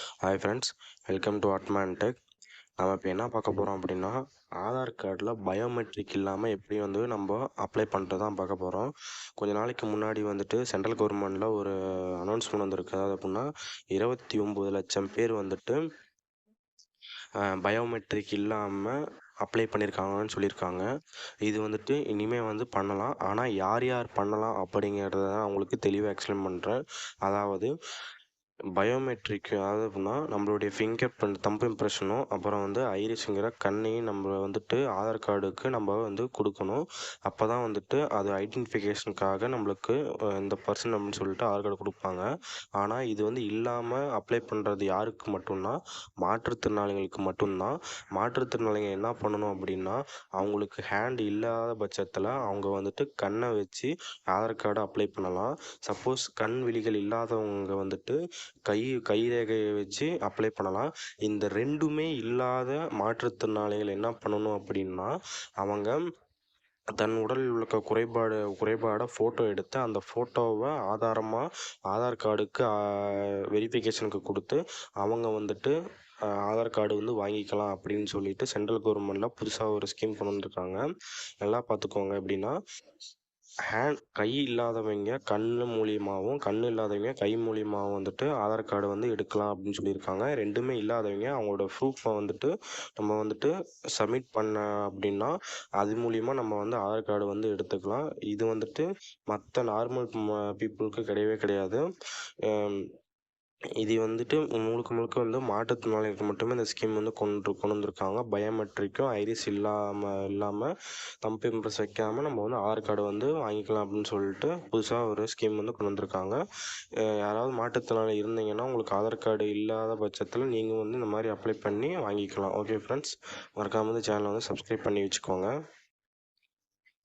Hi friends welcome to Atman tech நம்ம இப்போ என்ன பார்க்க போகிறோம் அப்படின்னா ஆதார் கார்டில் பயோமெட்ரிக் இல்லாமல் எப்படி வந்து நம்ம அப்ளை பண்ணுறது தான் பார்க்க போகிறோம் கொஞ்ச நாளைக்கு முன்னாடி வந்துட்டு சென்ட்ரல் கவர்மெண்ட்டில் ஒரு அனௌன்ஸ்மெண்ட் வந்திருக்கு. அதாவது அப்படின்னா இருபத்தி ஒம்பது லட்சம் பேர் வந்துட்டு பயோமெட்ரிக் இல்லாமல் அப்ளை பண்ணியிருக்காங்கன்னு சொல்லியிருக்காங்க. இது வந்துட்டு இனிமேல் வந்து பண்ணலாம். ஆனால் யார் யார் பண்ணலாம் அப்படிங்கிறத அவங்களுக்கு தெளிவாக எக்ஸ்பிளைன் பண்ணுறேன் அதாவது பயோமெட்ரிக் அதாவது அப்படின்னா நம்மளுடைய ஃபிங்கர் பிரிண்ட் தம்பு இம்ப்ரெஷனும் அப்புறம் வந்து ஐரிஸுங்கிற கண்ணையும் நம்ம வந்துட்டு ஆதார் கார்டுக்கு நம்ம வந்து கொடுக்கணும். அப்போ தான் வந்துட்டு அது ஐடென்டிஃபிகேஷனுக்காக நம்மளுக்கு இந்த பர்சன் அப்படின்னு சொல்லிட்டு ஆதார் கார்டு கொடுப்பாங்க. ஆனால் இது வந்து இல்லாமல் அப்ளை பண்ணுறது யாருக்கு மட்டும்னா மாற்றுத்திறனாளிகளுக்கு மட்டும்தான். மாற்றுத்திறனாளிகள் என்ன பண்ணணும் அப்படின்னா அவங்களுக்கு ஹேண்ட் இல்லாத பட்சத்தில் அவங்க வந்துட்டு கண்ணை வச்சு ஆதார் கார்டு அப்ளை பண்ணலாம். சப்போஸ் கண் விழிகள் இல்லாதவங்க வந்துட்டு கை கைரேகையை வச்சு அப்ளை பண்ணலாம். இந்த ரெண்டுமே இல்லாத மாற்றுத்திறனாளிகள் என்ன பண்ணணும் அப்படின்னா அவங்க தன் உடலில் உள்ள குறைபாடு குறைபாடை ஃபோட்டோ எடுத்து அந்த ஃபோட்டோவை ஆதாரமாக ஆதார் கார்டுக்கு வெரிஃபிகேஷனுக்கு கொடுத்து அவங்க வந்துட்டு ஆதார் கார்டு வந்து வாங்கிக்கலாம் அப்படின்னு சொல்லிட்டு சென்ட்ரல் கவர்மெண்ட்டில் புதுசாக ஒரு ஸ்கீம் கொண்டு வந்திருக்காங்க. நல்லா பார்த்துக்கோங்க எப்படின்னா ஹேண்ட் கை இல்லாதவங்க கண் மூலியமாகவும் கண் இல்லாதவங்க கை மூலியமாகவும் வந்துட்டு ஆதார் கார்டு வந்து எடுக்கலாம் அப்படின்னு சொல்லியிருக்காங்க. ரெண்டுமே இல்லாதவங்க அவங்களோட ப்ரூஃபை வந்துட்டு நம்ம வந்துட்டு சப்மிட் பண்ண அப்படின்னா அது மூலியமாக நம்ம வந்து ஆதார் கார்டு வந்து எடுத்துக்கலாம். இது வந்துட்டு மற்ற நார்மல் பீப்புளுக்கு கிடையவே கிடையாது. இது வந்துட்டு முழுக்க முழுக்க வந்து மாற்றுத்திறனாளிகளுக்கு மட்டுமே இந்த ஸ்கீம் வந்து கொண்டு கொண்டு வந்திருக்காங்க. பயோமெட்ரிக்கும் ஐரிஸ் இல்லாமல் இல்லாமல் தம்பி இம்ப்ரெஸ் வைக்காமல் நம்ம வந்து ஆதார் கார்டு வந்து வாங்கிக்கலாம் அப்படின்னு சொல்லிட்டு புதுசாக ஒரு ஸ்கீம் வந்து கொண்டு வந்திருக்காங்க. யாராவது மாற்றுத்திறனாளி இருந்தீங்கன்னா உங்களுக்கு ஆதார் கார்டு இல்லாத பட்சத்தில் நீங்கள் வந்து இந்த மாதிரி அப்ளை பண்ணி வாங்கிக்கலாம். ஓகே ஃப்ரெண்ட்ஸ் மறக்காமல் வந்து சேனலை வந்து சப்ஸ்கிரைப் பண்ணி வச்சுக்கோங்க.